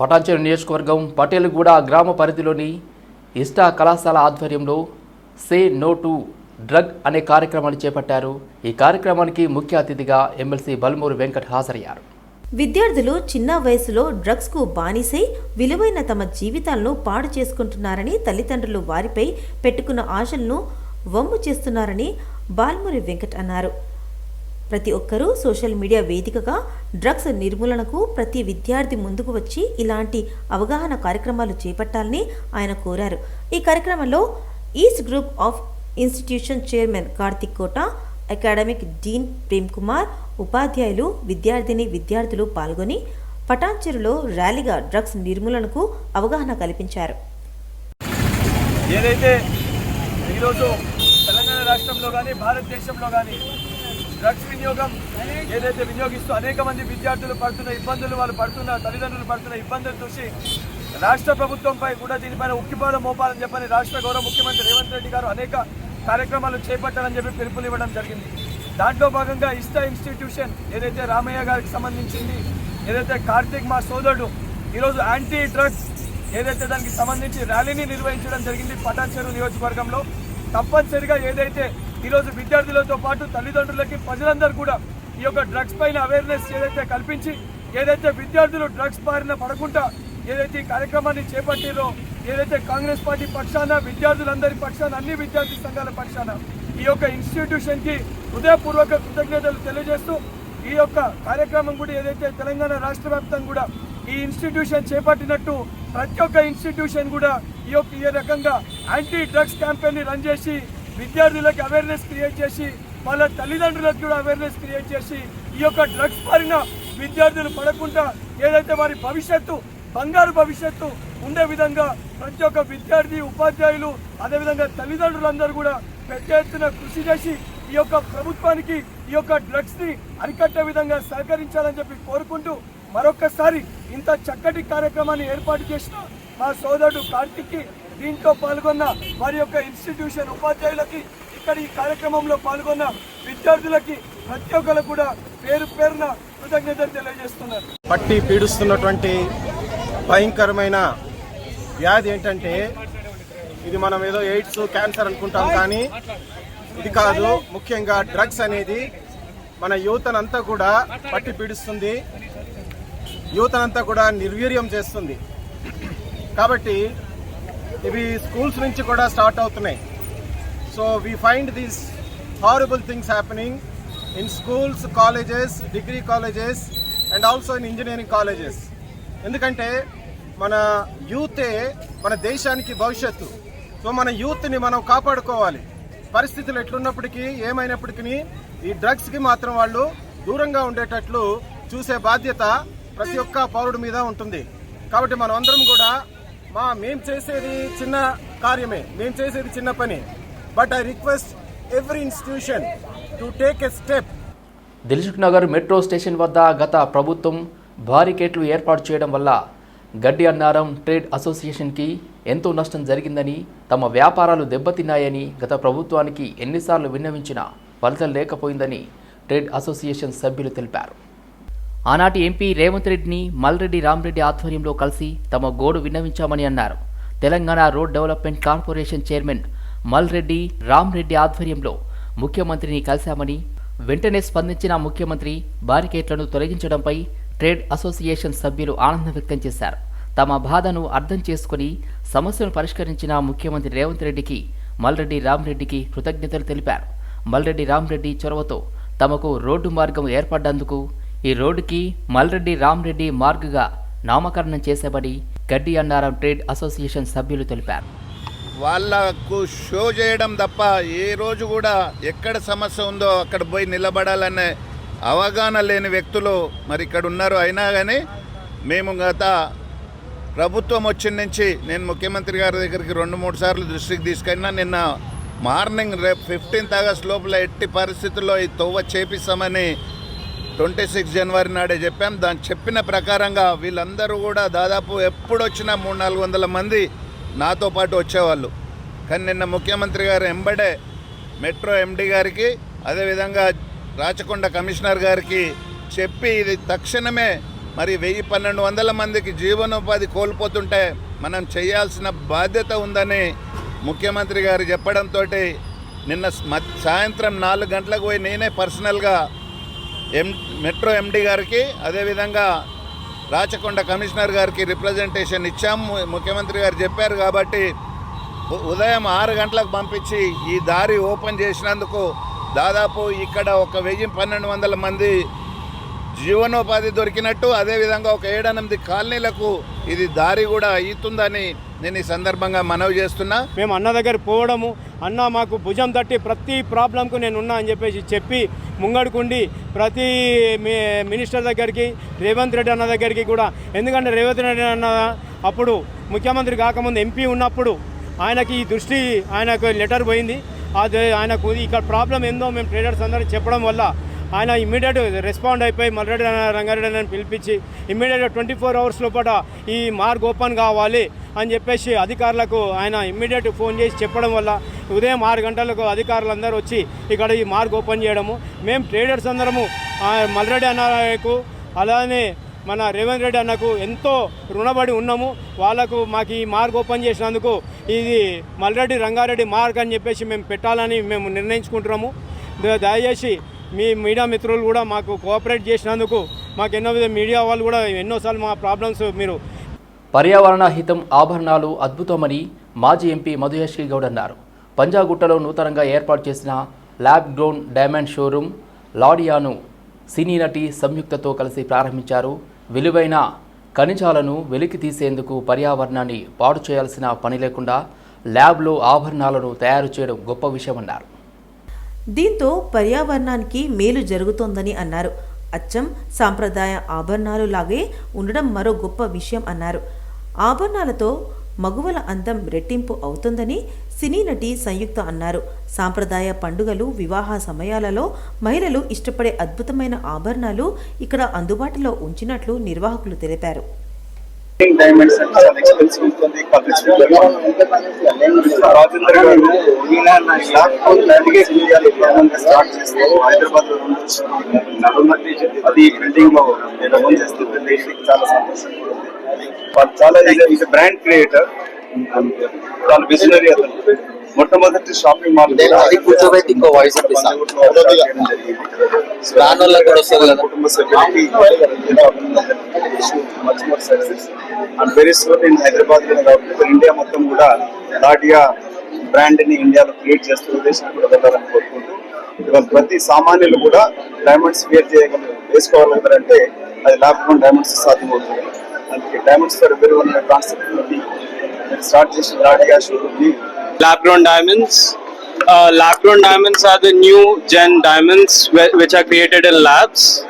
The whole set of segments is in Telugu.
పటాన్చేరు నియోజకవర్గం పటేల్గూడ గ్రామ పరిధిలోని ఇష్టా కళాశాల ఆధ్వర్యంలో సే నో టు డ్రగ్ అనే కార్యక్రమాన్ని చేపట్టారు. ఈ కార్యక్రమానికి ముఖ్య అతిథిగా ఎమ్మెల్సీ బల్మూరు వెంకట్ హాజరయ్యారు. విద్యార్థులు చిన్న వయసులో డ్రగ్స్కు బానిసై విలువైన తమ జీవితాలను పాడు చేసుకుంటున్నారని తల్లిదండ్రులు వారిపై పెట్టుకున్న ఆశలను వమ్ము చేస్తున్నారని బాల్మురి వెంకట్ అన్నారు. ప్రతి ఒక్కరూ సోషల్ మీడియా వేదికగా డ్రగ్స్ నిర్మూలనకు ప్రతి విద్యార్థి ముందుకు వచ్చి ఇలాంటి అవగాహన కార్యక్రమాలు చేపట్టాలని ఆయన కోరారు. ఈ కార్యక్రమంలో east group of institution chairman Karthik Kota academic dean Prem Kumar ఉపాధ్యాయులు విద్యార్థిని విద్యార్థులు పాల్గొని పటాన్చెరులో ర్యాలీగా డ్రగ్స్ నిర్మూలనకు అవగాహన కల్పించారు. ఏదైతే ఈరోజు తెలంగాణ రాష్ట్రంలో కానీ భారతదేశంలో కానీ డ్రగ్స్ వినియోగం ఏదైతే వినియోగిస్తూ అనేక మంది విద్యార్థులు పడుతున్న ఇబ్బందులు వాళ్ళు పడుతున్న తల్లిదండ్రులు పడుతున్న ఇబ్బందులు చూసి రాష్ట్ర ప్రభుత్వంపై కూడా దీనిపైన ఉక్కిపాదం మోపాలని చెప్పని రాష్ట్ర గౌరవ ముఖ్యమంత్రి రేవంత్ రెడ్డి గారు అనేక కార్యక్రమాలు చేపట్టాలని చెప్పి పిలుపులు ఇవ్వడం జరిగింది. దాంట్లో భాగంగా ఇస్తా ఇన్స్టిట్యూషన్ ఏదైతే రామయ్య గారికి సంబంధించింది ఏదైతే కార్తీక్ మా సోదరుడు ఈరోజు యాంటీ డ్రగ్స్ ఏదైతే దానికి సంబంధించి ర్యాలీని నిర్వహించడం జరిగింది పటాన్చెరు నియోజకవర్గంలో. తప్పనిసరిగా ఏదైతే ఈరోజు విద్యార్థులతో పాటు తల్లిదండ్రులకి ప్రజలందరూ కూడా ఈ యొక్క డ్రగ్స్ పైన అవేర్నెస్ ఏదైతే కల్పించి ఏదైతే విద్యార్థులు డ్రగ్స్ బారిన పడకుండా ఏదైతే ఈ కార్యక్రమాన్ని చేపట్టిరో ఏదైతే కాంగ్రెస్ పార్టీ పక్షాన విద్యార్థులందరి పక్షాన అన్ని విద్యార్థి సంఘాల పక్షాన ఈ యొక్క ఇన్స్టిట్యూషన్కి హృదయపూర్వక కృతజ్ఞతలు తెలియజేస్తూ ఈ యొక్క కార్యక్రమం కూడా ఏదైతే తెలంగాణ రాష్ట్ర కూడా ఈ ఇన్స్టిట్యూషన్ చేపట్టినట్టు ప్రతి ఒక్క ఇన్స్టిట్యూషన్ కూడా ఈ యొక్క ఈ రకంగా యాంటీ డ్రగ్స్ క్యాంపెయిన్ రన్ చేసి విద్యార్థులకు అవేర్నెస్ క్రియేట్ చేసి వాళ్ళ తల్లిదండ్రులకు కూడా అవేర్నెస్ క్రియేట్ చేసి ఈ యొక్క డ్రగ్స్ పారిన విద్యార్థులు పడకుండా ఏదైతే వారి భవిష్యత్తు బంగారు భవిష్యత్తు ఉండే విధంగా ప్రతి ఒక్క విద్యార్థి ఉపాధ్యాయులు అదేవిధంగా తల్లిదండ్రులందరూ కూడా పెద్ద ఎత్తున కృషి చేసి ఈ యొక్క ప్రభుత్వానికి ఈ యొక్క డ్రగ్స్ని అరికట్టే విధంగా సహకరించాలని చెప్పి కోరుకుంటూ మరొకసారి ఇంత చక్కటి కార్యక్రమాన్ని ఏర్పాటు చేసిన మా సోదరుడు కార్తిక్కి దీంట్లో పాల్గొన్న వారి యొక్క ఇన్స్టిట్యూషన్ ఉపాధ్యాయులకి ఇక్కడ ఈ కార్యక్రమంలో పాల్గొన్న విద్యార్థులకి ప్రతి ఒక్కరు కూడా పేరు పేరున కృతజ్ఞతలు తెలియజేస్తున్నారు. పట్టి పీడిస్తున్నటువంటి భయంకరమైన వ్యాధి ఏంటంటే ఇది మనం ఏదో ఎయిడ్స్ క్యాన్సర్ అనుకుంటాం కానీ ఇది కాదు. ముఖ్యంగా డ్రగ్స్ అనేది మన యువతనంతా కూడా పట్టి పీడిస్తుంది. యువతనంతా కూడా నిర్వీర్యం చేస్తుంది. కాబట్టి ఇవి స్కూల్స్ నుంచి కూడా స్టార్ట్ అవుతున్నాయి. So we find these horrible things happening in schools colleges degree colleges and also in engineering colleges ఎందుకంటే మన యూతే మన దేశానికి భవిష్యత్తు. సో మన యూత్ని మనం కాపాడుకోవాలి. పరిస్థితులు ఎట్లున్నప్పటికీ ఏమైనప్పటికీ ఈ డ్రగ్స్కి మాత్రం వాళ్ళు దూరంగా ఉండేటట్లు చూసే బాధ్యత ప్రతి ఒక్క పౌరుడి మీద ఉంటుంది. కాబట్టి మనం అందరం కూడా మా మేం చేసేది చిన్న కార్యమే మేం చేసేది చిన్న పని. But I request every institution to take a step Dilsukh Nagar metro station వద్ద గత ప్రభుత్వం బారికేట్లు ఏర్పాటు చేయడం వల్ల గడ్డి అన్నారం ట్రేడ్ అసోసియేషన్కి ఎంతో నష్టం జరిగిందని తమ వ్యాపారాలు దెబ్బతిన్నాయని గత ప్రభుత్వానికి ఎన్నిసార్లు విన్నవించినా ఫలితం లేకపోయిందని ట్రేడ్ అసోసియేషన్ సభ్యులు తెలిపారు. ఆనాటి ఎంపీ రేవంత్ రెడ్డిని మల్రెడ్డి రామ్రెడ్డి ఆధ్వర్యంలో కలిసి తమ గోడు విన్నవించామని అన్నారు. Telangana road development corporation chairman Malreddy Ramreddy ఆధ్వర్యంలో ముఖ్యమంత్రిని కలిశామని వెంటనే స్పందించిన ముఖ్యమంత్రి బారికేట్లను తొలగించడంపై ట్రేడ్ అసోసియేషన్ సభ్యులు ఆనందం వ్యక్తం చేశారు. తమ బాధను అర్థం చేసుకుని సమస్యను పరిష్కరించిన ముఖ్యమంత్రి రేవంత్ రెడ్డికి మల్రెడ్డి రామ్రెడ్డికి కృతజ్ఞతలు తెలిపారు. మల్రెడ్డి రామ్రెడ్డి చొరవతో తమకు రోడ్డు మార్గం ఏర్పడ్డందుకు ఈ రోడ్డుకి మల్రెడ్డి రామ్రెడ్డి మార్గ్గా నామకరణం చేసేబడి గడ్డి అన్నారం ట్రేడ్ అసోసియేషన్ సభ్యులు తెలిపారు. వాళ్ళకు షో చేయడం తప్ప ఏ రోజు కూడా ఎక్కడ సమస్య ఉందో అక్కడ పోయి నిలబడాలనే అవగాహన లేని వ్యక్తులు మరి ఇక్కడ ఉన్నారు. అయినా కానీ మేము గత ప్రభుత్వం వచ్చిన నుంచి నేను ముఖ్యమంత్రి గారి దగ్గరికి రెండు మూడు సార్లు దృష్టికి తీసుకెళ్ళినా నిన్న మార్నింగ్ రేపు ఫిఫ్టీన్త్ ఆగస్ట్ లోపల ఎట్టి పరిస్థితుల్లో ఈ తొవ్వ చేపిస్తామని ట్వంటీ సిక్స్ జనవరి నాడే చెప్పాం. దాని చెప్పిన ప్రకారంగా వీళ్ళందరూ కూడా దాదాపు ఎప్పుడొచ్చినా మూడు నాలుగు వందల మంది నాతో పాటు వచ్చేవాళ్ళు. కానీ నిన్న ముఖ్యమంత్రి గారు ఎంబడే మెట్రో ఎండి గారికి అదేవిధంగా రాచకొండ కమిషనర్ గారికి చెప్పి ఇది తక్షణమే మరి వెయ్యి పన్నెండు వందల మందికి జీవనోపాధి కోల్పోతుంటే మనం చేయాల్సిన బాధ్యత ఉందని ముఖ్యమంత్రి గారు చెప్పడంతో నిన్న మ- సాయంత్రం నాలుగు గంటలకు పోయి నేనే పర్సనల్గా ఎం మెట్రో ఎండి గారికి అదేవిధంగా రాచకొండ కమిషనర్ గారికి రిప్రజెంటేషన్ ఇచ్చాము ముఖ్యమంత్రి గారు చెప్పారు కాబట్టి ఉదయం ఆరు గంటలకు పంపించి ఈ దారి ఓపెన్ చేసినందుకు దాదాపు ఇక్కడ ఒక వెయ్యి పన్నెండు వందల మంది జీవనోపాధి దొరికినట్టు అదేవిధంగా ఒక ఏడెనిమిది కాలనీలకు ఇది దారి కూడా అవుతుందని నేను ఈ సందర్భంగా మనవి చేస్తున్నా. మేము అన్న దగ్గర పోవడము అన్న మాకు భుజం తట్టి ప్రతి ప్రాబ్లంకు నేను ఉన్నా అని చెప్పేసి చెప్పి ముంగడుకుండి ప్రతి మినిస్టర్ దగ్గరికి రేవంత్ రెడ్డి అన్న దగ్గరికి కూడా. ఎందుకంటే రేవంత్ రెడ్డి అన్న అప్పుడు ముఖ్యమంత్రి కాకముందు ఎంపీ ఉన్నప్పుడు ఆయనకి ఈ దృష్టి ఆయనకు లెటర్ పోయింది. అది ఆయనకు ఇక్కడ ప్రాబ్లం ఏందో మేము ట్రేడర్స్ అందరూ చెప్పడం వల్ల ఆయన ఇమ్మీడియట్ రెస్పాండ్ అయిపోయి మల్రెడ్డి రంగారెడ్డి అని పిలిపించి ఇమ్మీడియట్గా ట్వంటీ ఫోర్ అవర్స్ లోపల ఈ మార్గ్ ఓపెన్ కావాలి అని చెప్పేసి అధికారులకు ఆయన ఇమ్మీడియట్ ఫోన్ చేసి చెప్పడం వల్ల ఉదయం ఆరు గంటలకు అధికారులందరూ వచ్చి ఇక్కడ ఈ మార్గ్ ఓపెన్ చేయడము. మేము ట్రేడర్స్ అందరము మల్రెడ్డి అన్నకు అలానే మన రేవంత్ రెడ్డి అన్నకు ఎంతో రుణపడి ఉన్నాము. వాళ్ళకు మాకు ఈ మార్గ్ ఓపెన్ చేసినందుకు ఇది మల్రెడ్డి రంగారెడ్డి మార్గ్ అని చెప్పేసి మేము పెట్టాలని మేము నిర్ణయించుకుంటున్నాము. దయచేసి మీ మీడియా మిత్రులు కూడా మాకు కోఆపరేట్ చేసినందుకు మాకు ఎన్నో విధ మీడియా వాళ్ళు కూడా ఎన్నోసార్లు మా ప్రాబ్లమ్స్ మీరు పర్యావరణ హితం ఆభరణాలు అద్భుతమని మాజీ ఎంపీ మధుయశ్రీ గౌడ్ అన్నారు. పంజాగుట్టలో నూతనంగా ఏర్పాటు చేసిన ల్యాబ్ గ్రౌండ్ డైమండ్ షోరూమ్ లాడియాను సినీ నటి సంయుక్తతో కలిసి ప్రారంభించారు. విలువైన ఖనిజాలను వెలికి తీసేందుకు పర్యావరణాన్ని పాడు చేయాల్సిన పని లేకుండా ల్యాబ్లో ఆభరణాలను తయారు చేయడం గొప్ప విషయమన్నారు. దీంతో పర్యావరణానికి మేలు జరుగుతోందని అన్నారు. అచ్చం సాంప్రదాయ ఆభరణాలు లాగే ఉండడం మరో గొప్ప విషయం అన్నారు. ఆభరణాలతో మగువల అందం రెట్టింపు అవుతుందని సినీ నటి సంయుక్త అన్నారు. సాంప్రదాయ పండుగలు వివాహ సమయాలలో మహిళలు ఇష్టపడే అద్భుతమైన ఆభరణాలు ఇక్కడ అందుబాటులో ఉంచినట్లు నిర్వాహకులు తెలిపారు. డైమండ్స్ అంటే చాలా ఎక్స్పెన్సివ్ ఉంటుంది రాజేంద్ర గారు ఈయన నా అడిగే స్టార్ట్ చేస్తే హైదరాబాద్లో నడుమతి అది బిల్డింగ్లో నేను అమలు చేస్తుంది చాలా సంతోషంగా ఉంది వాళ్ళు చాలా ఈజ్ బ్రాండ్ క్రియేటర్ చాలా విజనరీ అతను. మొట్టమొదటి షాపింగ్ మాల్ అది కూర్చోబెట్టి ఇంకో వాయిస్ ఇప్పిస్తా. కూడా వస్తుంది కదా. కుటుంబ సభ్యులకి much more success and very soon in Hyderabad కాకుండా ఇండియా మొత్తం కూడా లాటియా బ్రాండ్ని ఇండియాలో క్రియేట్ చేస్తూ విదేశాలకు కూడా వెళ్ళాలని కోరుకుంటూ ఇవాళ ప్రతి సామాన్యులు కూడా డైమండ్స్ వేర్ చేయగలరు వేసుకోగలుగుతారంటే అది ల్యాప్టాప్ డైమండ్స్ సాధ్యమవుతుంది అందుకే diamonds for every one concept start చేసిన లాటియా షోరూమ్ని lab grown diamonds. Uh, lab grown diamonds are the new gen diamonds wh- which are created in labs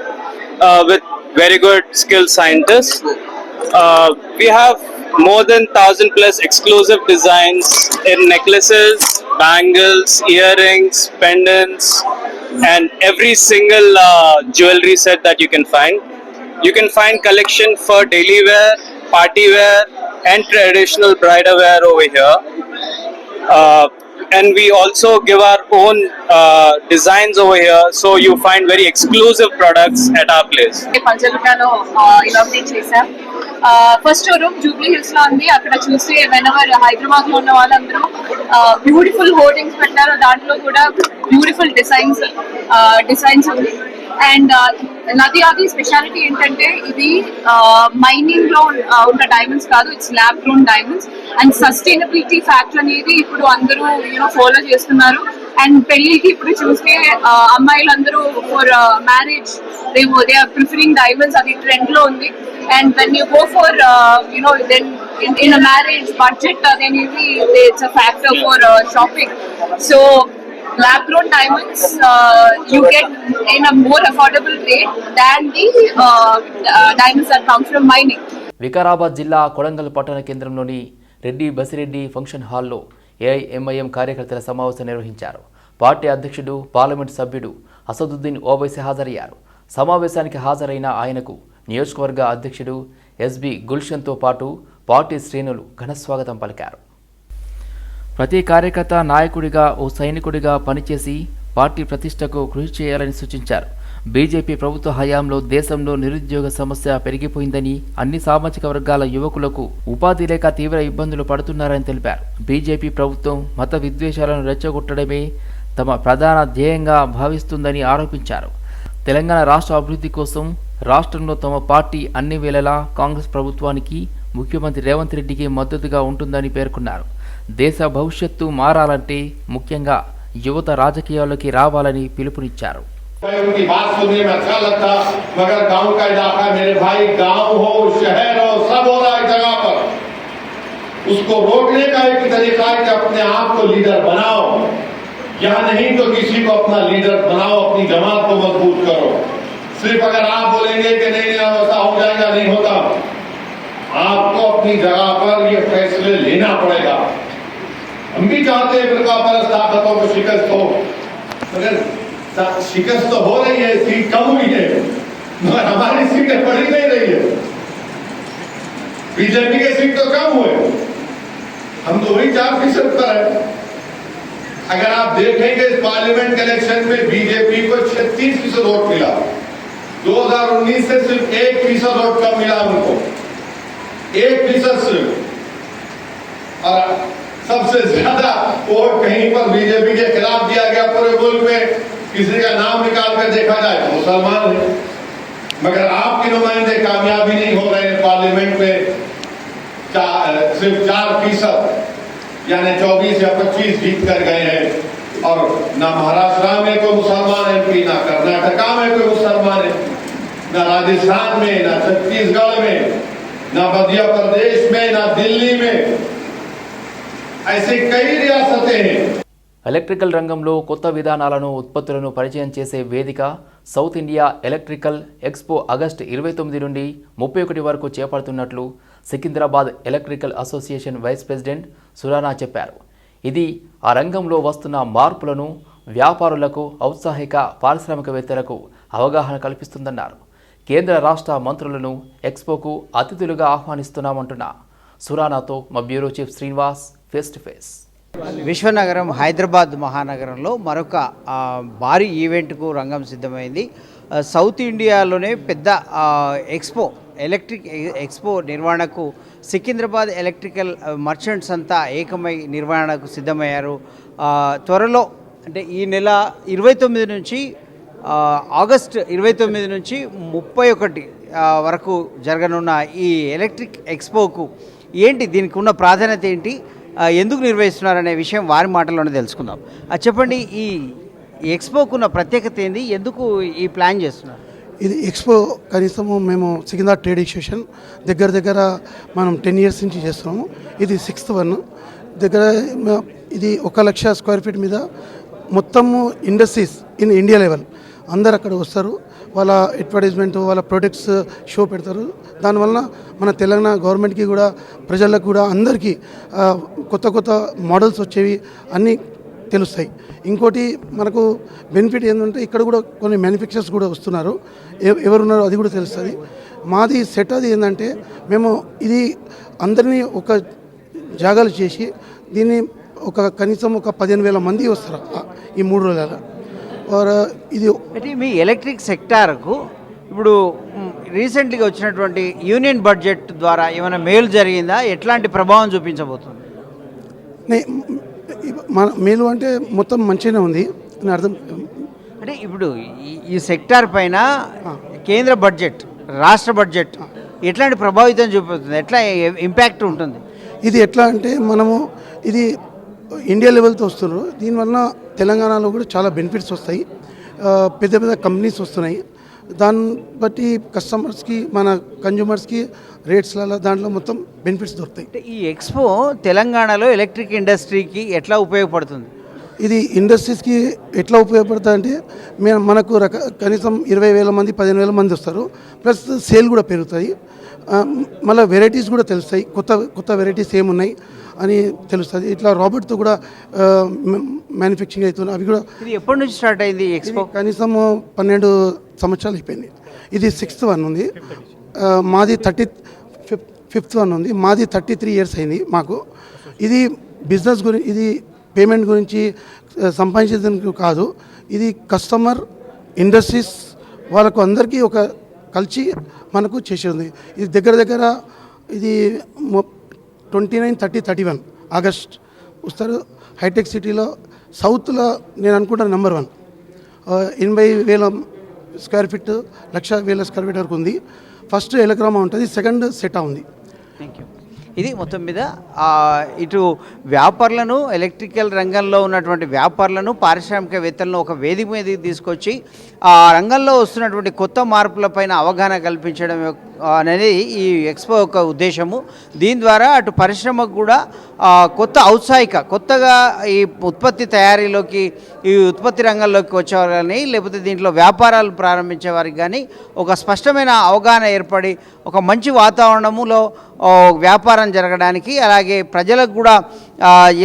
uh, with very good skilled scientists. Uh, we have more than thousand plus exclusive designs in necklaces, bangles, earrings, pendants, and every single uh, jewelry set that you can find. You can find collection for daily wear, party wear, and traditional bridal wear over here. Uh, and we also give our own uh, designs over here, so you find very exclusive products at our place. పంచలుటాలో ఇనాగ్రేట్ చేశాం ఫస్ట్ షోరూమ్ జూబ్లీ హిల్స్లో ఉంది అక్కడ చూస్తే వెనవర్ హైదరాబాద్లో ఉన్న వాళ్ళందరూ బ్యూటిఫుల్ హోర్డింగ్స్ పెట్టారు దాంట్లో కూడా బ్యూటిఫుల్ డిజైన్స్ డిజైన్స్ ఉంది అండ్ uh, నది అది స్పెషాలిటీ ఏంటంటే ఇది uh, మైనింగ్లో uh, ఉన్న డైమండ్స్ కాదు it's lab grown diamonds and sustainability factor అనేది ఇప్పుడు అందరూ యూనో ఫాలో చేస్తున్నారు. అండ్ పెళ్ళికి ఇప్పుడు చూస్తే అమ్మాయిలు అమ్మాయిలందరూ for marriage they they are preferring diamonds అది ట్రెండ్లో ఉంది and when you go for you know then in marriage budget అనేది it's a factor for shopping so lab grown diamonds uh, you get in a more affordable rate than the uh, uh, diamonds that come from mining. Vikarabad జిల్లా కొడంగల్ పట్టణ కేంద్రంలోని రెడ్డి బసిరెడ్డి ఫంక్షన్ హాల్లో ఏఐఎంఐఎం కార్యకర్తల సమావేశం నిర్వహించారు. పార్టీ అధ్యక్షుడు పార్లమెంటు సభ్యుడు అసదుద్దీన్ ఓవైసీ హాజరయ్యారు. సమావేశానికి హాజరైన ఆయనకు నియోజకవర్గ అధ్యక్షుడు ఎస్బి గుల్షన్తో పాటు పార్టీ శ్రేణులు ఘనస్వాగతం పలికారు. ప్రతి కార్యకర్త నాయకుడిగా ఓ సైనికుడిగా పనిచేసి పార్టీ ప్రతిష్టకు కృషి చేయాలని సూచించారు. బీజేపీ ప్రభుత్వ హయాంలో దేశంలో నిరుద్యోగ సమస్య పెరిగిపోయిందని అన్ని సామాజిక వర్గాల యువకులకు ఉపాధి లేక తీవ్ర ఇబ్బందులు పడుతున్నారని తెలిపారు. బీజేపీ ప్రభుత్వం మత విద్వేషాలను రెచ్చగొట్టడమే తమ ప్రధాన ధ్యేయంగా భావిస్తుందని ఆరోపించారు. తెలంగాణ రాష్ట్ర అభివృద్ధి కోసం రాష్ట్రంలో తమ పార్టీ అన్ని వేళలా కాంగ్రెస్ ప్రభుత్వానికి ముఖ్యమంత్రి రేవంత్ రెడ్డికి మద్దతుగా ఉంటుందని పేర్కొన్నారు. దేశ భవిష్యత్తు మారాలంటే ముఖ్యంగా యువత రాజకీయాల్లోకి రావాలని పిలుపునిచ్చారు उनकी बात सुनने में अच्छा लगता मगर गांव का इलाका मेरे भाई गांव हो शहर हो सब हो रहा है जगह पर उसको रोकने का एक तरीका है कि अपने आप को लीडर बनाओ या नहीं तो किसी को अपना लीडर बनाओ अपनी जमात को मजबूत करो सिर्फ अगर आप बोलेंगे कि नहीं नहीं ऐसा हो जाएगा नहीं होता आपको अपनी जगह पर ये फैसले लेना पड़ेगा हम भी चाहते हैं फिर परस्त ताकतों को शिकस्त हो। मगर शिकस्त तो हो रही है, सीट कम हुई है। मगर हमारी सीटें बढ़ी नहीं रही है। बीजेपी के सीट तो कम हुए हम तो वही चार फ़ीसद पर है। अगर आप देखेंगे इस पार्लियामेंट इलेक्शन में बीजेपी को 36 फ़ीसद वोट मिला। 2019 से सिर्फ़ एक फ़ीसद वोट कम मिला उनको। एक फ़ीसद सिर्फ़। और सबसे ज़्यादा वोट कहीं पर बीजेपी के खिलाफ दिया गया पूरे मुल्क में, किसी का नाम निकाल कर देखा जाए तो मुसलमान है। मगर आपके नुमाइंदे कामयाबी नहीं हो रहे पार्लियामेंट में। चार सिर्फ़ चार फ़ीसद, यानी चौबीस या पच्चीस जीत कर गए हैं। और ना महाराष्ट्र में कोई मुसलमान एमपी ना कर्नाटका में कोई मुसलमान है, ना राजस्थान में, ना छत्तीसगढ़ में, ना मध्य प्रदेश में, ना दिल्ली में ఎలక్ట్రికల్ రంగంలో కొత్త విధానాలను ఉత్పత్తులను పరిచయం చేసే వేదిక south India electrical expo August ఇరవై తొమ్మిది నుండి ముప్పై ఒకటి వరకు చేపడుతున్నట్లు Secunderabad electrical association vice president Surana చెప్పారు. ఇది ఆ రంగంలో వస్తున్న మార్పులను వ్యాపారులకు ఔత్సాహిక పారిశ్రామికవేత్తలకు అవగాహన కల్పిస్తుందన్నారు. కేంద్ర రాష్ట్ర మంత్రులను ఎక్స్పోకు అతిథులుగా ఆహ్వానిస్తున్నామంటున్న. సురానాతో మా bureau chief Srinivas face to face. విశ్వనగరం Hyderabad మహానగరంలో మరొక భారీ ఈవెంట్కు రంగం సిద్ధమైంది. సౌత్ ఇండియాలోనే పెద్ద ఎక్స్పో ఎలక్ట్రిక్ ఎక్స్పో నిర్వహణకు సికింద్రాబాద్ ఎలక్ట్రికల్ మర్చెంట్స్ అంతా ఏకమై నిర్వహణకు సిద్ధమయ్యారు. త్వరలో అంటే ఈ నెల ఇరవై తొమ్మిది నుంచి ఆగస్ట్ ఇరవై తొమ్మిది నుంచి ముప్పై ఒకటి వరకు జరగనున్న ఈ ఎలక్ట్రిక్ ఎక్స్పోకు ఏంటి దీనికి ఉన్న ప్రాధాన్యత ఏంటి? ఎందుకు నిర్వహిస్తున్నారనే విషయం వారి మాటల్లోనే తెలుసుకుందాం. చెప్పండి ఈ ఎక్స్పోకు ఉన్న ప్రత్యేకత ఏంది? ఎందుకు ఈ ప్లాన్ చేస్తున్నారు? ఇది ఎక్స్పో కనీసము మేము సికింద్రా ట్రేడ్ ఎక్స్టేషన్ దగ్గర దగ్గర మనం టెన్ ఇయర్స్ నుంచి చేస్తున్నాము. ఇది సిక్స్త్ వన్. దగ్గర ఇది ఒక లక్ష స్క్వేర్ ఫీట్ మీద మొత్తము ఇండస్ట్రీస్ ఇన్ ఇండియా లెవెల్ అందరు అక్కడ వస్తారు. వాళ్ళ అడ్వర్టైజ్మెంట్ వాళ్ళ ప్రొడక్ట్స్ షో పెడతారు. దానివల్ల మన తెలంగాణ గవర్నమెంట్కి కూడా ప్రజలకు కూడా అందరికీ కొత్త కొత్త మోడల్స్ వచ్చేవి అన్నీ తెలుస్తాయి. ఇంకోటి మనకు బెనిఫిట్ ఏంటంటే ఇక్కడ కూడా కొన్ని మ్యానుఫ్యాక్చర్స్ కూడా వస్తున్నారు. ఎవరు ఎవరున్నారో అది కూడా తెలుస్తుంది. మాది సెట్ అది ఏంటంటే మేము ఇది అందరినీ ఒక జాగాలు చేసి దీన్ని ఒక కనీసం ఒక పదిహేను వేల మంది వస్తారు ఈ మూడు రోజుల ఇది అంటే మీ ఎలక్ట్రిక్ సెక్టార్కు ఇప్పుడు రీసెంట్గా వచ్చినటువంటి యూనియన్ బడ్జెట్ ద్వారా ఏమైనా మేలు జరిగిందా? ఎట్లాంటి ప్రభావం చూపించబోతుంది? మన మేలు అంటే మొత్తం మంచిగానే ఉంది. అని అర్థం అంటే ఇప్పుడు ఈ- ఈ సెక్టార్ పైన కేంద్ర బడ్జెట్ రాష్ట్ర బడ్జెట్ ఎట్లాంటి ప్రభావితం చూపుతుంది ఎట్లా ఇంపాక్ట్ ఉంటుంది? ఇది ఎట్లా అంటే మనము ఇది ఇండియా లెవెల్తో వస్తున్నారు. దీనివల్ల తెలంగాణలో కూడా చాలా బెనిఫిట్స్ వస్తాయి. పెద్ద పెద్ద కంపెనీస్ వస్తున్నాయి. దాన్ని బట్టి కస్టమర్స్కి మన కన్జ్యూమర్స్కి రేట్స్లలో దాంట్లో మొత్తం బెనిఫిట్స్ దొరుకుతాయి. ఈ ఎక్స్పో తెలంగాణలో ఎలక్ట్రిక్ ఇండస్ట్రీకి ఎట్లా ఉపయోగపడుతుంది? ఇది ఇండస్ట్రీస్కి ఎట్లా ఉపయోగపడుతుంది అంటే మే- మనకు రక కనీసం ఇరవై వేల మంది పదిహేను వేల మంది వస్తారు. ప్లస్ సేల్ కూడా పెరుగుతాయి. మళ్ళీ వెరైటీస్ కూడా తెలుస్తాయి. కొత్త కొత్త వెరైటీస్ ఏమున్నాయి? అని తెలుస్తుంది. ఇట్లా రాబర్ట్తో కూడా మ్యానుఫ్యాక్చరింగ్ అవుతుంది. అవి కూడా ఎప్పటి నుంచి స్టార్ట్ అయింది ఎక్స్పో? కనీసం పన్నెండు సంవత్సరాలు అయిపోయింది. ఇది సిక్స్త్ వన్ ఉంది. మాది థర్టీ ఫిఫ్ ఫిఫ్త్ వన్ ఉంది. మాది థర్టీ త్రీ ఇయర్స్ అయింది మాకు. ఇది బిజినెస్ గురించి ఇది పేమెంట్ గురించి ఆ, సంపాదించేదానికి కాదు. ఇది కస్టమర్ ఇండస్ట్రీస్ వాళ్ళకు అందరికీ ఒక కలిసి మనకు చేసేది. ఇది దగ్గర దగ్గర ఇది twenty nine thirty thirty one August. వస్తారు. హైటెక్ సిటీలో సౌత్లో నేను అనుకుంటాను నెంబర్ వన్. ఎనభై వేల స్క్వేర్ ఫీట్ లక్ష వేల స్క్వేర్ ఫీట్ వరకు ఉంది. ఫస్ట్ ఎలక్రామా ఉంటుంది సెకండ్ సెటా ఉంది. థ్యాంక్ యూ ఇది మొత్తం మీద ఇటు వ్యాపారులను ఎలక్ట్రికల్ రంగంలో ఉన్నటువంటి వ్యాపారులను పారిశ్రామికవేత్తలను ఒక వేదిక మీదకి తీసుకొచ్చి ఆ రంగంలో వస్తున్నటువంటి కొత్త మార్పులపైన అవగాహన కల్పించడం యొక్క- అనేది ఈ ఎక్స్పో యొక్క ఉద్దేశము. దీని ద్వారా అటు పరిశ్రమకు కూడా కొత్త ఔత్సాహిక కొత్తగా ఈ ఉత్పత్తి తయారీలోకి ఈ ఉత్పత్తి రంగంలోకి వచ్చేవారు కానీ లేకపోతే దీంట్లో వ్యాపారాలు ప్రారంభించే వారికి కానీ ఒక స్పష్టమైన అవగాహన ఏర్పడి ఒక మంచి వాతావరణములో వ్యాపారం జరగడానికి అలాగే ప్రజలకు కూడా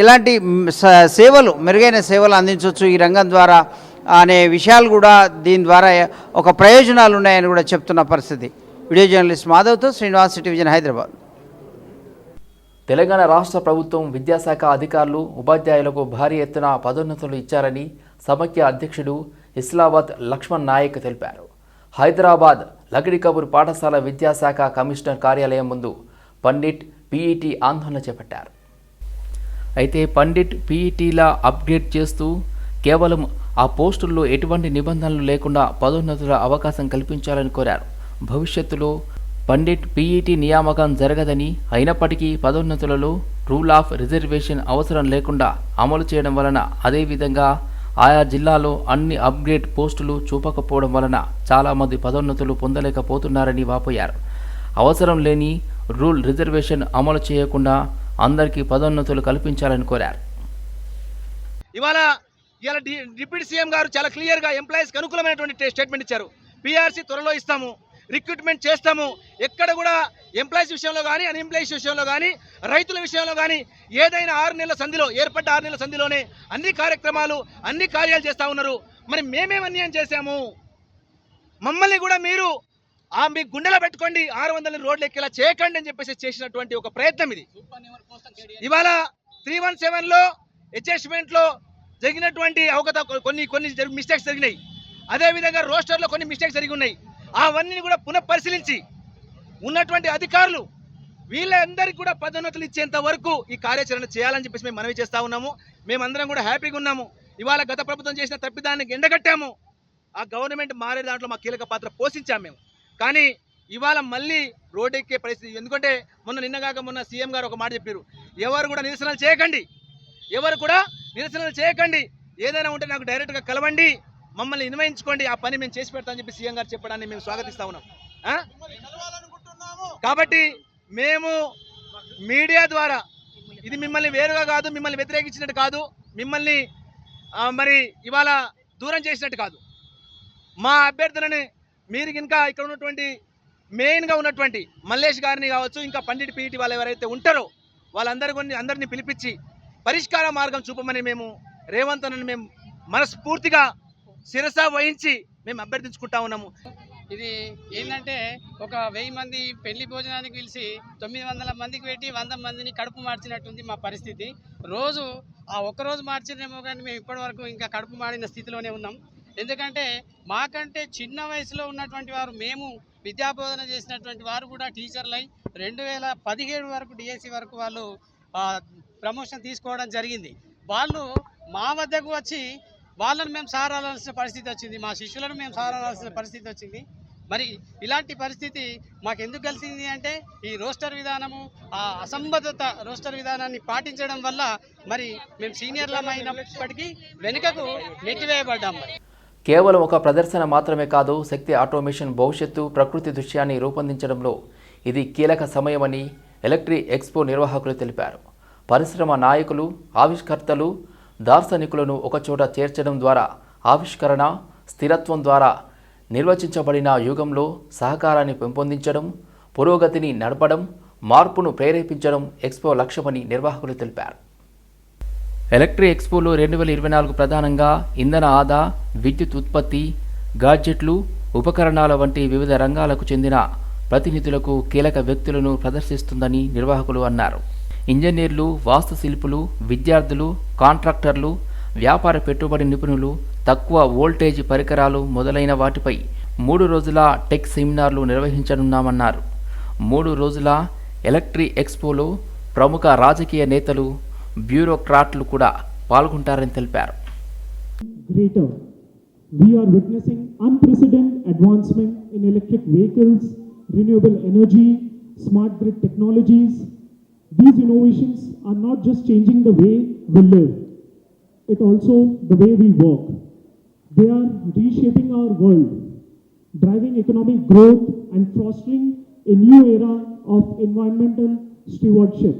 ఎలాంటి సేవలు మెరుగైన సేవలు అందించవచ్చు ఈ రంగం ద్వారా అనే విషయాలు కూడా దీని ద్వారా ఒక ప్రయోజనాలు ఉన్నాయని కూడా చెప్తున్న పరిస్థితి. వీడియో జర్నలిస్ట్ మాధవ్తో శ్రీనివాస్ టెలివిజన్ హైదరాబాద్. తెలంగాణ రాష్ట్ర ప్రభుత్వం విద్యాశాఖ అధికారులు ఉపాధ్యాయులకు భారీ ఎత్తున పదోన్నతులు ఇచ్చారని సమైక్య అధ్యక్షుడు ఇస్లాబాద్ లక్ష్మణ్ నాయక్ తెలిపారు. హైదరాబాద్ లగడికబూర్ పాఠశాల విద్యాశాఖ కమిషనర్ కార్యాలయం ముందు పండిట్ పీఈటీ ఆందోళన చేపట్టారు. అయితే పండిట్ పీఈటీల అప్గ్రేడ్ చేస్తూ కేవలం ఆ పోస్టుల్లో ఎటువంటి నిబంధనలు లేకుండా పదోన్నతుల అవకాశం కల్పించాలని కోరారు. భవిష్యత్తులో పండిట్ పీఈటీ నియామకం జరగదని అయినప్పటికీ పదోన్నతులలో రూల్ ఆఫ్ రిజర్వేషన్ అవసరం లేకుండా అమలు చేయడం వలన అదేవిధంగా ఆయా జిల్లాలో అన్ని అప్గ్రేడ్ పోస్టులు చూపకపోవడం వలన చాలామంది పదోన్నతులు పొందలేకపోతున్నారని వాపోయారు. అవసరం లేని రూల్ రిజర్వేషన్ అమలు చేయకుండా అందరికీ పదోన్నతులు కల్పించాలని కోరారు. ఇవాళ ఇవాళ డిప్యూటీ సీఎం గారు చాలా క్లియర్గా ఎంప్లాయీస్కి అనుకూలమైనటువంటి స్టేట్మెంట్ ఇచ్చారు. పీఆర్సీ త్వరలో ఇస్తాము. రిక్రూట్మెంట్ చేస్తాము. ఎక్కడ కూడా ఎంప్లాయీస్ విషయంలో కానీ అన్ఎంప్లాయీస్ విషయంలో కానీ రైతుల విషయంలో కానీ ఏదైనా ఆరు నెలల సంధిలో ఏర్పడ్డ ఆరు నెలల సంధిలోనే అన్ని కార్యక్రమాలు అన్ని కార్యాలు చేస్తూ ఉన్నారు. మరి మేమేం అన్యాయం చేశాము? మమ్మల్ని కూడా మీరు ఆ మీ గుండెలో పెట్టుకోండి ఆరు వందల రోడ్లు ఎక్కేలా చేయకండి అని చెప్పేసి చేసినటువంటి ఒక ప్రయత్నం ఇది. ఇవాళ త్రీ వన్ సెవెన్లో అడ్జస్ట్మెంట్లో జరిగినటువంటి అవగత కొన్ని కొన్ని మిస్టేక్స్ జరిగినాయి. అదేవిధంగా రోస్టర్లో కొన్ని మిస్టేక్స్ జరిగి ఉన్నాయి. అవన్నీ కూడా పునఃపరిశీలించి ఉన్నటువంటి అధికారులు వీళ్ళందరికీ కూడా పదోన్నతులు ఇచ్చేంత వరకు ఈ కార్యాచరణ చేయాలని చెప్పేసి మేము మనవి చేస్తూ ఉన్నాము. మేమందరం కూడా హ్యాపీగా ఉన్నాము. ఇవాళ గత ప్రభుత్వం చేసిన తప్పిదాన్ని ఎండగట్టాము. ఆ గవర్నమెంట్ మారే దాంట్లో మా కీలక పాత్ర పోషించాము మేము. కానీ ఇవాళ మళ్ళీ రోడ్ ఎక్కే పరిస్థితి ఎందుకంటే మొన్న నిన్నగాక మొన్న సీఎం గారు ఒక మాట చెప్పారు. ఎవరు కూడా నిరసనలు చేయకండి. ఎవరు కూడా నిరసనలు చేయకండి. ఏదైనా ఉంటే నాకు డైరెక్ట్గా కలవండి. మమ్మల్ని ఇన్వయించుకోండి ఆ పని మేము చేసి పెడతామని చెప్పి సీఎం గారు చెప్పడాన్ని మేము స్వాగతిస్తా ఉన్నాం. కాబట్టి మేము మీడియా ద్వారా ఇది మిమ్మల్ని వేరుగా కాదు మిమ్మల్ని వ్యతిరేకించినట్టు కాదు మిమ్మల్ని మరి ఇవాళ దూరం చేసినట్టు కాదు. మా అభ్యర్థులని మీరు ఇంకా ఇక్కడ ఉన్నటువంటి మెయిన్గా ఉన్నటువంటి మల్లేష్ గారిని కావచ్చు ఇంకా పండిట్ పీఈటి వాళ్ళు ఎవరైతే ఉంటారో వాళ్ళందరి కొన్ని అందరినీ పిలిపించి పరిష్కార మార్గం చూపమని మేము రేవంత్ మేము మనస్ఫూర్తిగా శిరస వహించి మేము అభ్యర్థించుకుంటా ఉన్నాము. ఇది ఏంటంటే ఒక వెయ్యి మంది పెళ్ళి భోజనానికి పిలిచి తొమ్మిది వందల మందికి పెట్టి వంద మందిని కడుపు మార్చినట్టుంది మా పరిస్థితి. రోజు ఆ ఒక్క రోజు మార్చినేమో కానీ మేము ఇప్పటి వరకు ఇంకా కడుపు మాడిన స్థితిలోనే ఉన్నాం. ఎందుకంటే మాకంటే చిన్న వయసులో ఉన్నటువంటి వారు మేము విద్యాబోధన చేసినటువంటి వారు కూడా టీచర్లై రెండు వేల పదిహేడు వరకు డిఎస్సి వరకు వాళ్ళు ప్రమోషన్ తీసుకోవడం జరిగింది. వాళ్ళు మా వద్దకు వచ్చి వాళ్ళని మేము సారాల్సిన పరిస్థితి వచ్చింది మా శిష్యులను మేము సారాల్సిన పరిస్థితి వచ్చింది. మరి ఇలాంటి పరిస్థితి మాకు ఎందుకు కలిసింది అంటే ఈ రోస్టర్ విధానము ఆ అసంబద్ధత రోస్టర్ విధానాన్ని పాటించడం వల్ల మరి మేము సీనియర్లం అయినప్పటికీ వెనుకకు నెట్టివేయబడ్డాం కేవలం ఒక ప్రదర్శన మాత్రమే కాదు శక్తి ఆటోమేషన్ భవిష్యత్తు ప్రకృతి దృశ్యాన్ని రూపొందించడంలో ఇది కీలక సమయమని ఎలక్ట్రిక్ ఎక్స్పో నిర్వాహకులు తెలిపారు. పరిశ్రమ నాయకులు ఆవిష్కర్తలు దార్శనికులను ఒకచోట చేర్చడం ద్వారా ఆవిష్కరణ స్థిరత్వం ద్వారా నిర్వచించబడిన యుగంలో సహకారాన్ని పెంపొందించడం పురోగతిని నడపడం మార్పును ప్రేరేపించడం ఎక్స్పో లక్ష్యమని నిర్వాహకులు తెలిపారు. ఎలక్ట్రిక్ ఎక్స్పోలో రెండు వేల ఇరవై నాలుగు ప్రధానంగా ఇంధన ఆదా విద్యుత్ ఉత్పత్తి గాడ్జెట్లు ఉపకరణాల వంటి వివిధ రంగాలకు చెందిన ప్రతినిధులకు కీలక వ్యక్తులను ప్రదర్శిస్తుందని నిర్వాహకులు అన్నారు. ఇంజనీర్లు వాస్తుశిల్పులు విద్యార్థులు కాంట్రాక్టర్లు వ్యాపార పెట్టుబడి నిపుణులు తక్కువ వోల్టేజ్ పరికరాలు మొదలైన వాటిపై మూడు రోజుల టెక్ సెమినార్లు నిర్వహించనున్నామన్నారు మూడు రోజుల ఎలక్ట్రిక్ ఎక్స్పోలో ప్రముఖ రాజకీయ నేతలు బ్యూరోక్రాట్లు కూడా పాల్గొంటారని తెలిపారు greater. We are witnessing unprecedented advancement in electric vehicles, renewable energy, smart grid technologies. These innovations are not just changing the way we live, it also the way we work. They are reshaping our world, driving economic growth and fostering a new era of environmental stewardship.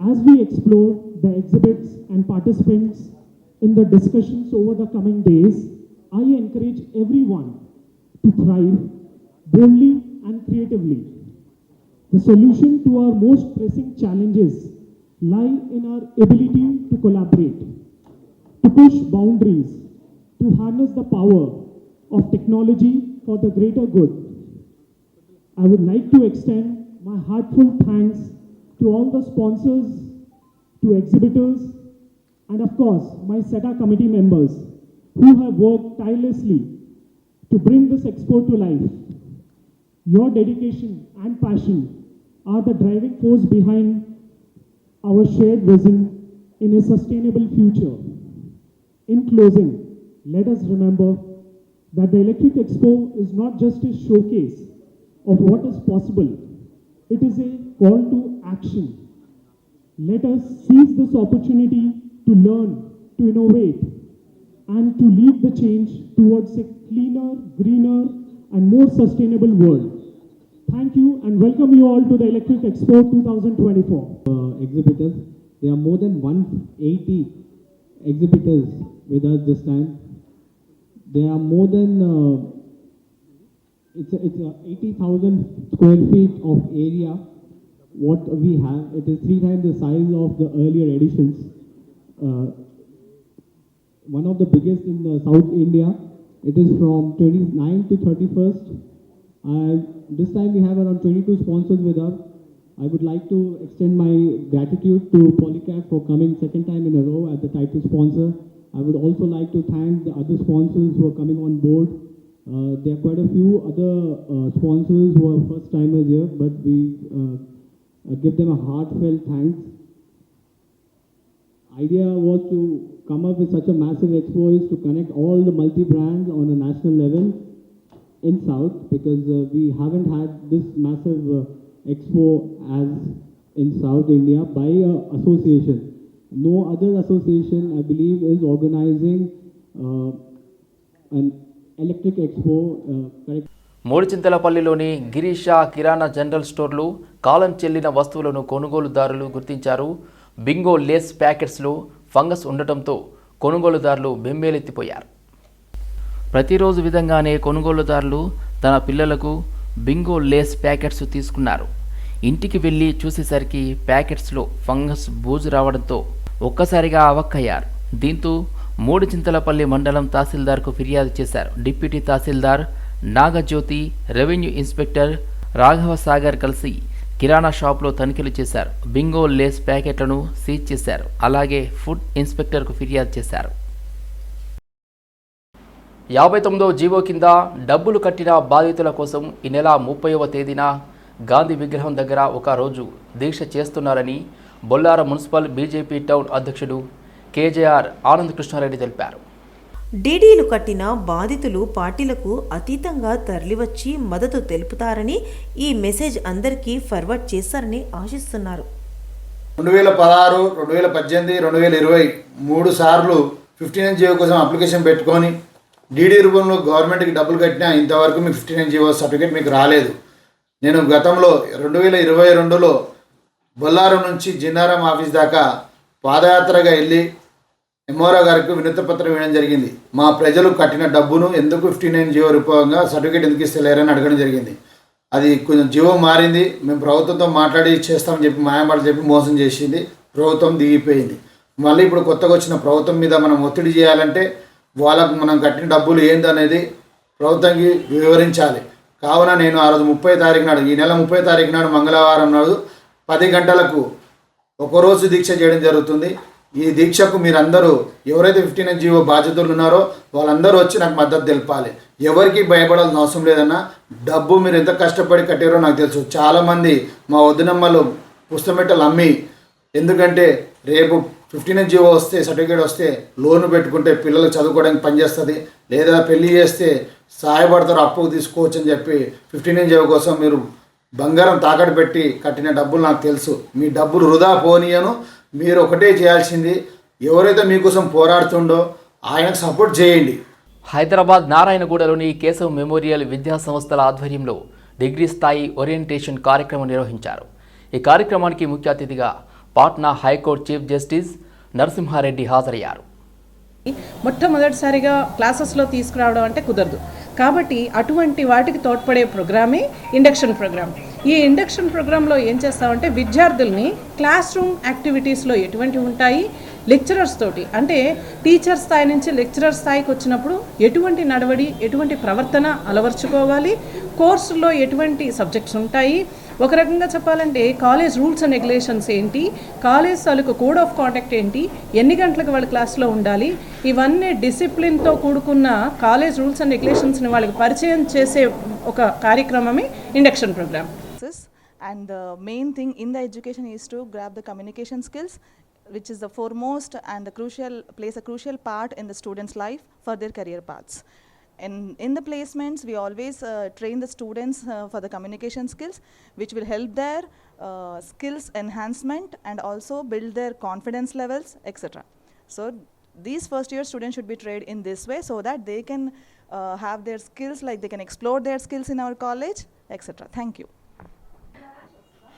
As we explore the exhibits and participants in the discussions over the coming days, I encourage everyone to thrive boldly and creatively. The solution to our most pressing challenges lie in our ability to collaborate, to push boundaries, to harness the power of technology for the greater good. I would like to extend my heartfelt thanks to all the sponsors, to exhibitors, and of course, my SETA committee members who have worked tirelessly to bring this expo to life. Your dedication and passion are the driving force behind our shared vision in a sustainable future. In closing, let us remember that the Electric Expo is not just a showcase of what is possible, it is a call to action. Let us seize this opportunity to learn, to innovate, and to lead the change towards a cleaner, greener, and more sustainable world. Thank you and welcome you all to the Electric Expo 2024. uh, exhibitors. There are more than 180 exhibitors with us this time. There are more than uh, it's a, it's a 80,000 square feet of area. What we have, it is three times the size of the earlier editions. Uh, one of the biggest in the South India. It is from 29 to 31st. Uh, this time we have around 22 sponsors with us. I would like to extend my gratitude to Polycab for coming second time in a row as the title sponsor. I would also like to thank the other sponsors who are coming on board. Uh, there are quite a few other uh, sponsors who are first timers here, but we uh, give them a heartfelt thanks. Idea was to come up with such a massive expo is to connect all the multi brands on a national level in South because uh, we haven't had this massive uh, expo as in South India by uh, association. No other association, I believe, is organizing uh, an electric expo. Uh, correct. మూడుచింతలపల్లిలోని గిరీష కిరాణా జనరల్ స్టోర్లు కాలం చెల్లిన వస్తువులను కొనుగోలుదారులు గుర్తించారు బింగో లేస్ ప్యాకెట్స్లో ఫంగస్ ఉండటంతో కొనుగోలుదారులు బెంబేలెత్తిపోయారు ప్రతిరోజు విధంగానే కొనుగోలుదారులు తన పిల్లలకు బింగో లేస్ ప్యాకెట్స్ తీసుకున్నారు. ఇంటికి వెళ్ళి చూసేసరికి ప్యాకెట్స్లో ఫంగస్ బూజు రావడంతో ఒక్కసారిగా అవక్కయ్యారు. దీంతో మూడు చింతలపల్లి మండలం తహసీల్దార్కు ఫిర్యాదు చేశారు. Deputy tahsildar Nagajyothi revenue inspector Raghava Sagar కలిసి కిరాణా షాప్లో తనిఖీలు చేశారు. బింగో లేస్ ప్యాకెట్లను సీజ్ చేశారు. అలాగే ఫుడ్ ఇన్స్పెక్టర్కు ఫిర్యాదు చేశారు. యాభై తొమ్మిదో జీవో కింద డబ్బులు కట్టిన బాధితుల కోసం ఈ నెల ముప్పైవ తేదీన గాంధీ విగ్రహం దగ్గర ఒక రోజు దీక్ష చేస్తున్నారని బొల్లారం మున్సిపల్ బీజేపీ టౌన్ అధ్యక్షుడు కేజేఆర్ ఆనంద్ కృష్ణారెడ్డి తెలిపారు. డీడీలు కట్టిన బాధితులు పార్టీలకు అతీతంగా తరలివచ్చి మద్దతు తెలుపుతారని ఈ మెసేజ్ అందరికీ ఫార్వర్డ్ చేస్తారని ఆశిస్తున్నారు. రెండు వేల పదహారు రెండు వేల పద్దెనిమిది రెండు వేల ఇరవై మూడు సార్లు ఫిఫ్టీ నైన్ జీవో కోసం అప్లికేషన్ పెట్టుకొని డీడీ రూపంలో గవర్నమెంట్కి డబ్బులు కట్టినా ఇంతవరకు మీకు ఫిఫ్టీ నైన్ జీవో సర్టిఫికేట్ మీకు రాలేదు. నేను గతంలో రెండు వేల ఇరవై రెండులో బొల్లారం నుంచి జిన్నారం ఆఫీస్ దాకా పాదయాత్రగా వెళ్ళి ఎంఆర్ఓ గారికి వినూత్న పత్రం ఇవ్వడం జరిగింది. మా ప్రజలు కట్టిన డబ్బును ఎందుకు ఫిఫ్టీ నైన్ జీవో రూపంగా సర్టిఫికేట్ ఎందుకు ఇస్తలేరని అడగడం జరిగింది. అది కొంచెం జీవో మారింది. మేము ప్రభుత్వంతో మాట్లాడి చేస్తామని చెప్పి మాయమాటలు చెప్పి మోసం చేసింది. ప్రభుత్వం దిగిపోయింది. మళ్ళీ ఇప్పుడు కొత్తగా వచ్చిన ప్రభుత్వం మీద మనం ఒత్తిడి చేయాలంటే వాళ్ళకు మనం కట్టిన డబ్బులు ఏందనేది ప్రభుత్వానికి వివరించాలి. కావున నేను ఆ రోజు ముప్పై తారీఖు నాడు ఈ నెల ముప్పై తారీఖు నాడు మంగళవారం నాడు పది గంటలకు ఒకరోజు దీక్ష చేయడం జరుగుతుంది. ఈ దీక్షకు మీరందరూ ఎవరైతే ఫిఫ్టీన్ జీవో బాధ్యతలు ఉన్నారో వాళ్ళందరూ వచ్చి నాకు మద్దతు తెలపాలి. ఎవరికి భయపడాల్సిన అవసరం లేదన్నా డబ్బు మీరు ఎంత కష్టపడి కట్టారో నాకు తెలుసు. చాలామంది మా వదినమ్మలు పుస్తమెట్టలు అమ్మి ఎందుకంటే రేపు ఫిఫ్టీన్ జీవో వస్తే సర్టిఫికేట్ వస్తే లోన్ పెట్టుకుంటే పిల్లలు చదువుకోవడానికి పనిచేస్తుంది లేదా పెళ్ళి చేస్తే సహాయపడతారు అప్పుకు తీసుకోవచ్చు అని చెప్పి ఫిఫ్టీన్ జీవో కోసం మీరు బంగారం తాకట్టు పెట్టి కట్టిన డబ్బులు నాకు తెలుసు. మీ డబ్బులు వృధా పోనీయను. మీరు ఒకటే చేయాల్సింది ఎవరైతే మీకోసం పోరాడుతుండో ఆయనకు సపోర్ట్ చేయండి. హైదరాబాద్ నారాయణగూడలోని కేశవ్ మెమోరియల్ విద్యా సంస్థల ఆధ్వర్యంలో డిగ్రీ స్థాయి ఓరియంటేషన్ కార్యక్రమం నిర్వహించారు. ఈ కార్యక్రమానికి ముఖ్య అతిథిగా Patna high court chief justice Narasimhareddy హాజరయ్యారు. మొట్టమొదటిసారిగా క్లాసెస్లో తీసుకురావడం అంటే కుదరదు. కాబట్టి అటువంటి వాటికి తోడ్పడే ప్రోగ్రామే ఇండక్షన్ ప్రోగ్రామ్ ఈ ఇండక్షన్ ప్రోగ్రాంలో ఏం చేస్తామంటే విద్యార్థుల్ని క్లాస్ రూమ్ యాక్టివిటీస్లో ఎటువంటివి ఉంటాయి? లెక్చరర్స్ తోటి. అంటే టీచర్ స్థాయి నుంచి లెక్చరర్ స్థాయికి వచ్చినప్పుడు ఎటువంటి నడవడి ఎటువంటి ప్రవర్తన అలవర్చుకోవాలి? కోర్సులో ఎటువంటి సబ్జెక్ట్స్ ఉంటాయి? ఒక రకంగా చెప్పాలంటే కాలేజ్ రూల్స్ అండ్ రెగ్యులేషన్స్ ఏంటి? కాలేజ్ తాలూకు కోడ్ ఆఫ్ కాండక్ట్ ఏంటి? ఎన్ని గంటలకు వాళ్ళు క్లాస్లో ఉండాలి? ఇవన్నీ డిసిప్లిన్తో కూడుకున్న కాలేజ్ రూల్స్ అండ్ రెగ్యులేషన్స్ని వాళ్ళకి పరిచయం చేసే ఒక కార్యక్రమమే induction program. And main thing in the education is to grasp the communication skills which is the foremost and the crucial place a crucial part in the students life for their career parts and in the placements we always uh, train the students uh, for the communication skills which will help their uh, skills enhancement and also build their confidence levels etc so these first year students should be trained in this way so that they can uh, have their skills like they can explore their skills in our college etc thank you.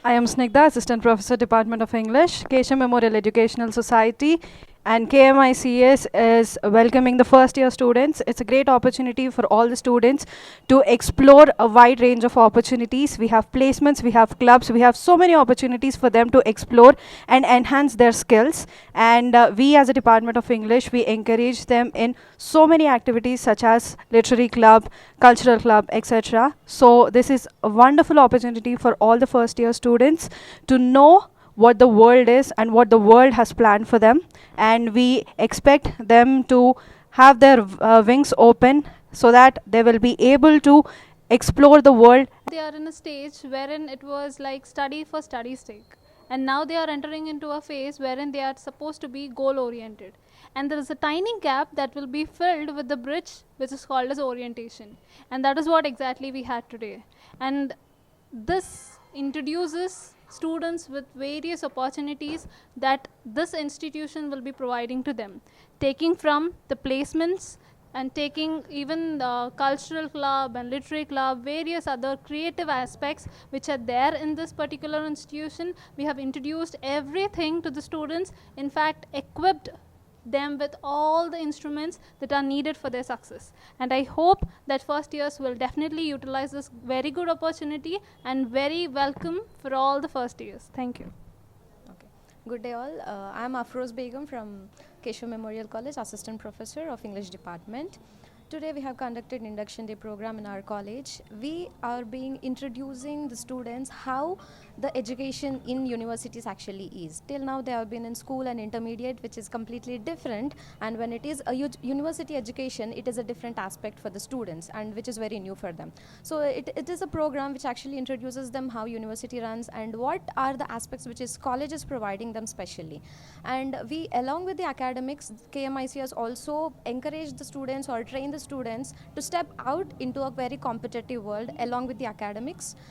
I am Snigdha, Assistant Professor, Department of English, Kesha Memorial Educational Society, and KMICS is welcoming the first year students. It's a great opportunity for all the students to explore a wide range of opportunities. We have placements, we have clubs, we have so many opportunities for them to explore and enhance their skills. And uh, we, as a Department of English, we encourage them in so many activities such as literary club, cultural club, etc. So, this is a wonderful opportunity for all the first year students to know what the world is and what the world has planned for them and we expect them to have their uh, wings open so that they will be able to explore the world They are in a stage wherein it was like study for study's sake. And now they are entering into a phase wherein they are supposed to be goal oriented. And there is a tiny gap that will be filled with the bridge which is called as orientation. And that is what exactly we had today. And this introduces students with various opportunities that this institution will be providing to them, taking from the placements and taking even the cultural club and literary club, various other creative aspects which are there in this particular institution. We have introduced everything to the students, in fact, equipped them with all the instruments that are needed for their success. And I hope that first years will definitely utilize this very good opportunity and very welcome for all the first years. Thank you. Okay. Good day all. Uh, I am Afroz Begum from Keshav Memorial College, Assistant Professor of English Department. Today we have conducted induction day program in our college. We are being introducing the students how the education in universities actually is. Till now they have been in school and intermediate which is completely different and when it is a university education it is a different aspect for the students and which is very new for them. So it, it is a program which actually introduces them how university runs and what are the aspects which is college is providing them specially. And we along with the academics KMIC has also encouraged the students or trained the students to step out into a very competitive world along with the academics